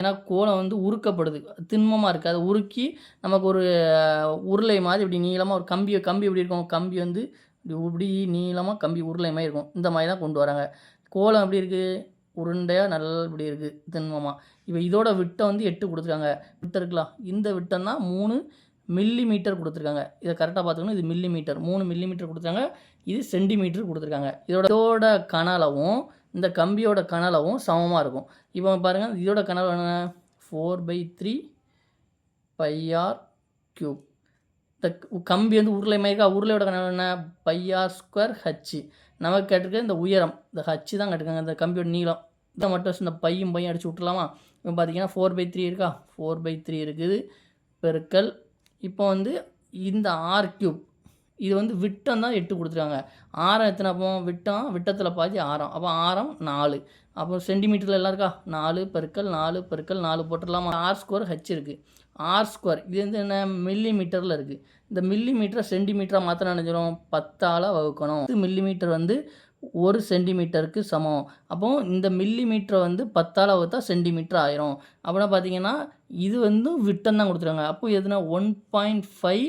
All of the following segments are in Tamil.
ஏன்னா கோலம் வந்து உருக்கப்படுது. திண்மமாக இருக்குது அதை உருக்கி நமக்கு ஒரு உருளை மாதிரி இப்படி நீளமாக ஒரு கம்பி கம்பி எப்படி இருக்கும்? கம்பி வந்து இப்படி இப்படி நீளமாக கம்பி உருளை மாதிரி இருக்கும். இந்த மாதிரி தான் கொண்டு வராங்க. கோலம் எப்படி இருக்குது உருண்டையாக நல்லா இப்படி இருக்குது திண்மமாக இப்போ இதோட விட்டம் வந்து எட்டு கொடுத்துருக்காங்க. விட்டம் இருக்கலாம் இந்த விட்டம் தான் மூணு மில்லி மீட்டர் கொடுத்துருக்காங்க. இதை கரெக்டாக பார்த்துக்கணும். இது மில்லி மீட்டர் மூணு மில்லி மீட்டர் கொடுத்துருக்காங்க. இது சென்டிமீட்டர் கொடுத்துருக்காங்க. இதோட இதோட கனளவும் இந்த கம்பியோட கனலவும் சமமாக இருக்கும். இப்போ பாருங்கள் இதோட கனவு என்ன four by three pi r cube இந்த கம்பி வந்து உருளை மயக்கா உருளையோட கனவு என்ன? பையார் ஸ்கொயர் ஹச்சு நமக்கு கேட்டிருக்க இந்த உயரம் இந்த ஹச்சு தான் கேட்டிருக்காங்க. இந்த கம்பியோட நீளம். இதை மட்டும் இந்த பையும் பையும் அடிச்சு விட்டுலாமா இப்போ பார்த்தீங்கன்னா ஃபோர் பை த்ரீ இருக்கா? ஃபோர் பை த்ரீ இருக்குது. பெருக்கல். இப்போ வந்து இந்த ஆர் க்யூப் இது வந்து விட்டம் தான் எட்டு கொடுத்துருக்காங்க ஆரம் எத்தனை அப்போ? விட்டம் விட்டத்தில் பாதி ஆரம். அப்போ ஆரம் நாலு. அப்போ சென்டிமீட்டரில் எல்லாம் இருக்கா? நாலு பெருக்கல் நாலு பெருக்கல் நாலு போட்டுடலாமா? ஆர் ஸ்கொயர் ஹச் இருக்குது ஆர் ஸ்கொயர் இது வந்து என்ன? மில்லி மீட்டரில் இருக்குது இந்த மில்லி மீட்டரை சென்டிமீட்டராக மாற்ற நினைச்சிடும் பத்தால் வகுக்கணும். இது மில்லி மீட்டர் வந்து ஒரு சென்டிமீட்டருக்கு சமம். அப்போ இந்த மில்லி மீட்டரை வந்து பத்தால் வகுத்தா சென்டிமீட்டர் ஆயிரும். அப்படின்னா பார்த்தீங்கன்னா இது வந்து விட்டம் தான் கொடுத்துருக்காங்க. அப்போ எதுனா ஒன் பாயிண்ட் ஃபைவ்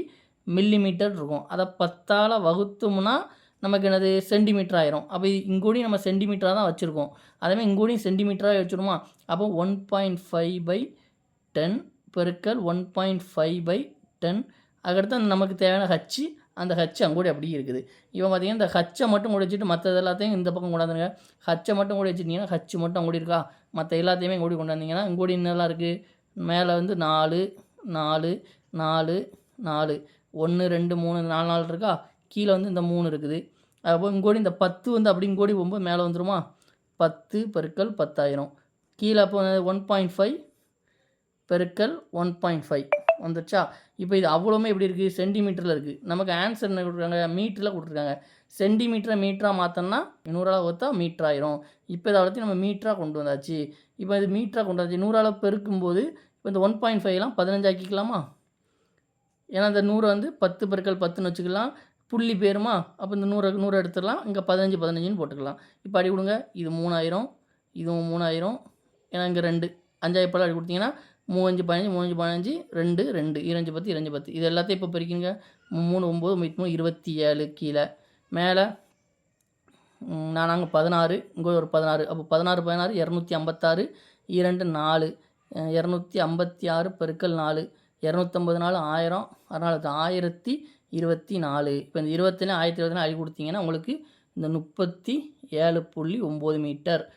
மில்லிமீட்டர் இருக்கும். அதை பத்தால் வகுத்தோம்னா நமக்கு என்னது? சென்டிமீட்டர் ஆயிரும். அப்போ இங்கூடையும் நம்ம சென்டிமீட்டராக தான் வச்சுருக்கோம். அதேமாதிரி இங்கூடியும் சென்டிமீட்டராக வச்சுருமா அப்போ one point five by ten பெருக்கல் one point five by ten அதுக்கடுத்து நமக்கு தேவையான ஹச்சு அந்த ஹச் அங்கூடி அப்படியே இருக்குது. இப்போ பார்த்தீங்கன்னா இந்த ஹச்சை மட்டும் கூட வச்சுட்டு மற்றது எல்லாத்தையும் இந்த பக்கம் கொண்டாந்துருங்க ஹச்சை மட்டும் கூட வச்சுட்டிங்கன்னா ஹச்சு மட்டும் அங்கூடி இருக்கா? மற்ற எல்லாத்தையுமே இங்கூடி கொண்டாந்தீங்கன்னா இங்கூடி என்னெல்லாம் இருக்குது மேலே வந்து நாலு நாலு நாலு நாலு. ஒன்று ரெண்டு மூணு நாலு நாலு இருக்கா? கீழே வந்து இந்த மூணு இருக்குது. அப்போ இங்கோடி இந்த பத்து வந்து அப்படி இங்கோடி போகும்போது மேலே வந்துடுமா பத்து பெருக்கல் பத்தாயிரம். கீழே அப்போ ஒன் பாயிண்ட் ஃபைவ் பெருக்கல் ஒன் பாயிண்ட் ஃபைவ் வந்துருச்சா? இப்போ இது அவ்வளோமே எப்படி இருக்குது சென்டிமீட்டரில் இருக்குது நமக்கு ஆன்சர் என்ன கொடுத்துருக்காங்க. மீட்டரில் கொடுத்துருக்காங்க சென்டிமீட்டரை மீட்டராக மாற்றோம்னா நூறால் ஒத்தா மீட்டர் இப்போ இதை வளர்த்து நம்ம மீட்டராக கொண்டு வந்தாச்சு. இப்போ இது மீட்டராக கொண்டு வந்தாச்சு. நூறால் பெருக்கும்போது இப்போ இந்த ஒன் பாயிண்ட் ஃபைவ்லாம் பதினஞ்சாக்கிக்கலாமா ஏன்னா இந்த நூறை வந்து பத்து பெருக்கள் பத்துன்னு வச்சுக்கலாம். புள்ளி பேருமா? அப்போ இந்த நூறு நூறு எடுத்துடலாம். இங்கே பதினஞ்சு பதினஞ்சுன்னு போட்டுக்கலாம். இப்போ அடி கொடுங்க. இது மூணாயிரம். இதுவும் மூணாயிரம். ஏன்னா இங்கே ரெண்டு. அஞ்சாயிரம் படம் அடி கொடுத்தீங்கன்னா மூவஞ்சு பதினஞ்சு மூவஞ்சு பதினஞ்சு ரெண்டு ரெண்டு. இரஞ்சு பத்து இரஞ்சு பத்து. இது எல்லாத்தையும் இப்போ பிரிக்கிங்க மூணு ஒம்பது மூணு இருபத்தி ஏழு கீழே. மேலே நான் அங்கே பதினாறு இங்கே ஒரு பதினாறு. அப்போ பதினாறு பதினாறு இரநூத்தி ஐம்பத்தாறு இரண்டு நாலு. இரநூத்தி ஐம்பத்தி ஆறு பெருக்கல் நாலு. இரநூத்தம்பது நாலு ஆயிரம். அதனால் ஆயிரத்தி இருபத்தி நாலு. இப்போ இந்த இருபத்தினா ஆயிரத்தி இருபத்தி நாலு அடி கொடுத்தீங்கன்னா உங்களுக்கு இந்த முப்பத்தி ஏழு புள்ளி ஒம்பது மீட்டர்.